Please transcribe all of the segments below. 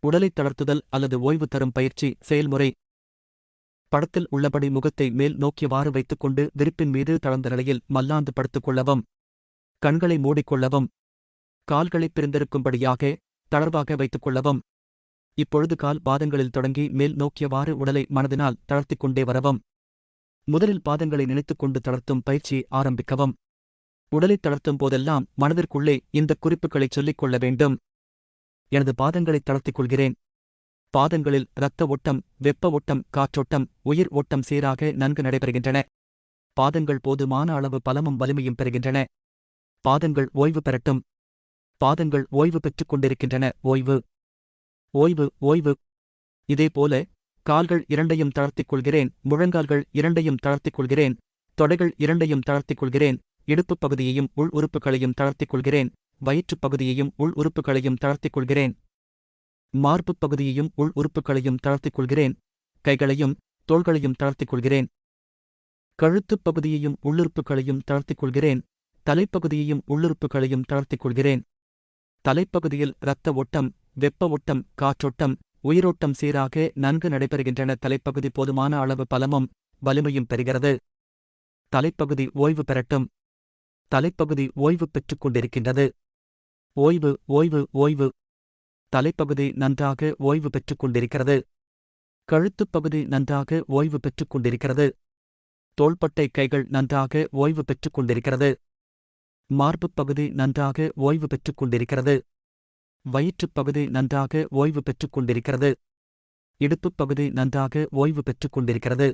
உடலை தளர்த்துதல் அல்லது ஓய்வு தரும் பயிற்சி செயல்முறை. படத்தில் உள்ளபடி முகத்தை மேல் நோக்கியவாறு வைத்துக்கொண்டு விரிப்பின் மீது தளர்ந்த நிலையில் மல்லாந்து படுத்துக் கொள்ளவும். கண்களை மூடிக்கொள்ளவும். கால்களை பிரிந்திருக்கும்படியாக தளர்வாக வைத்துக் கொள்ளவும். இப்பொழுது கால் பாதங்களில் தொடங்கி மேல் நோக்கியவாறு உடலை மனதினால் தளர்த்திக் கொண்டே வரவும். முதலில் பாதங்களை நினைத்துக் கொண்டு தளர்த்தும் பயிற்சியை ஆரம்பிக்கவும். உடலை தளர்த்தும் போதெல்லாம் மனதிற்குள்ளே இந்த குறிப்புகளைச் சொல்லிக் கொள்ள வேண்டும். எனது பாதங்களை தளர்த்திக் கொள்கிறேன் பாதங்களில் இரத்த ஓட்டம் வெப்ப ஓட்டம் காற்றோட்டம் உயிர் ஓட்டம் சீராக நன்கு நடைபெறுகின்றன. பாதங்கள் போதுமான அளவு பலமும் வலிமையும் பெறுகின்றன. பாதங்கள் ஓய்வு பெறட்டும். பாதங்கள் ஓய்வு பெற்றுக் கொண்டிருக்கின்றன. ஓய்வு. ஓய்வு ஓய்வு. இதேபோல கால்கள் இரண்டையும் தளர்த்திக் கொள்கிறேன் முழங்கால்கள் இரண்டையும் தளர்த்திக் கொள்கிறேன் தொடைகள் இரண்டையும் தளர்த்திக் கொள்கிறேன் இடுப்புப் பகுதியையும் உள் உறுப்புகளையும் தளர்த்திக் கொள்கிறேன் வயிற்றுப் பகுதியையும் உள் உறுப்புகளையும் தளர்த்திக் கொள்கிறேன் மார்புப் பகுதியையும் உள் உறுப்புகளையும் தளர்த்திக் கொள்கிறேன் கைகளையும் தோள்களையும் தளர்த்திக் கொள்கிறேன் கழுத்துப் பகுதியையும் உள்ளுறுப்புகளையும் தளர்த்திக் கொள்கிறேன் தலைப்பகுதியையும் உள்ளுறுப்புகளையும் தளர்த்திக் கொள்கிறேன் தலைப்பகுதியில் இரத்த ஓட்டம் வெப்ப ஓட்டம் காற்றோட்டம் உயிரோட்டம் சீராக நன்கு நடைபெறுகின்றன. தலைப்பகுதி போதுமான அளவு பலமும் வலிமையும் பெறுகிறது. தலைப்பகுதி ஓய்வு பெறட்டும். தலைப்பகுதி ஓய்வு பெற்றுக் கொண்டிருக்கின்றது. ஓய்வு ஓய்வு ஓய்வு. தலைப்பகுதி நன்றாக ஓய்வு பெற்றுக் கொண்டிருக்கிறது கழுத்துப் பகுதி நன்றாக ஓய்வு பெற்றுக் கொண்டிருக்கிறது தோள்பட்டை கைகள் நன்றாக ஓய்வு பெற்றுக் கொண்டிருக்கிறது மார்புப் பகுதி நன்றாக ஓய்வு பெற்றுக் கொண்டிருக்கிறது வயிற்றுப் பகுதி நன்றாக ஓய்வு பெற்றுக் கொண்டிருக்கிறது இடுப்புப் பகுதி நன்றாக ஓய்வு பெற்றுக் கொண்டிருக்கிறது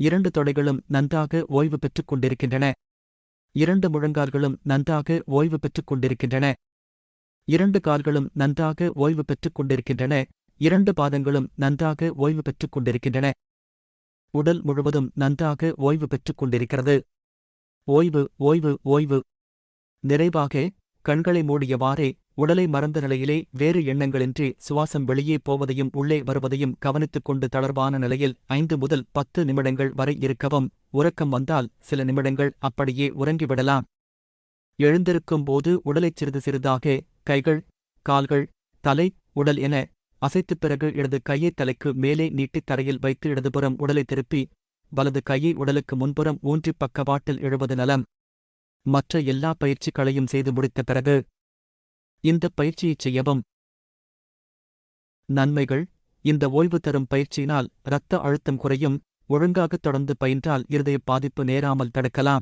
இரண்டு தொடைகளும் நன்றாக ஓய்வு பெற்றுக் கொண்டிருக்கின்றன இரண்டு முழங்கால்களும் நன்றாக ஓய்வு பெற்றுக் கொண்டிருக்கின்றன. இரண்டு கால்களும் நன்றாக ஓய்வு பெற்றுக் கொண்டிருக்கின்றன. இரண்டு பாதங்களும் நன்றாக ஓய்வு பெற்றுக் கொண்டிருக்கின்றன. உடல் முழுவதும் நன்றாக ஓய்வு பெற்றுக் கொண்டிருக்கிறது. ஓய்வு ஓய்வு ஓய்வு. நிறைவாக கண்களை மூடியவாறே உடலை மறந்த நிலையிலே வேறு எண்ணங்களின்றி சுவாசம் வெளியே போவதையும் உள்ளே வருவதையும் கவனித்துக் கொண்டு தளர்வான நிலையில் ஐந்து முதல் பத்து நிமிடங்கள் வரை இருக்கவும் உறக்கம் வந்தால் சில நிமிடங்கள் அப்படியே உறங்கிவிடலாம். எழுந்திருக்கும் போது உடலைச் சிறிது சிறிதாக கைகள் கால்கள் தலை உடல் என அசைத்துப் பிறகு இடது கையை தலைக்கு மேலே நீட்டித் தரையில் வைத்து இடதுபுறம் உடலை திருப்பி வலது கையை உடலுக்கு முன்புறம் ஊன்றிப் பக்கவாட்டில் எழுவது நலம். மற்ற எல்லா பயிற்சிகளையும் செய்து முடித்த பிறகு இந்த பயிற்சியைச் செய்யவும். நன்மைகள். இந்த ஓய்வு தரும் பயிற்சியினால் இரத்த அழுத்தம் குறையும். ஒழுங்காகத் தொடர்ந்து பயின்றால் இருதய பாதிப்பு நேராமல் தடுக்கலாம்.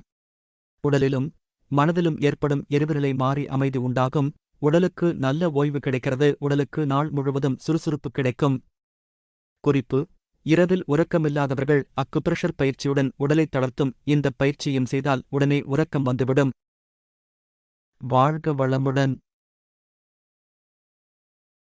உடலிலும் மனதிலும் ஏற்படும் எரிவுநிலை மாறி அமைதி உண்டாகும். உடலுக்கு நல்ல ஓய்வு கிடைக்கிறது. உடலுக்கு நாள் முழுவதும் சுறுசுறுப்பு கிடைக்கும். குறிப்பு. இரவில் உறக்கமில்லாதவர்கள் அக்குப்ரெஷர் பயிற்சியுடன் உடலை தளர்த்தும். இந்த பயிற்சியும் செய்தால் உடனே உறக்கம் வந்துவிடும். வாழ்க வளமுடன்.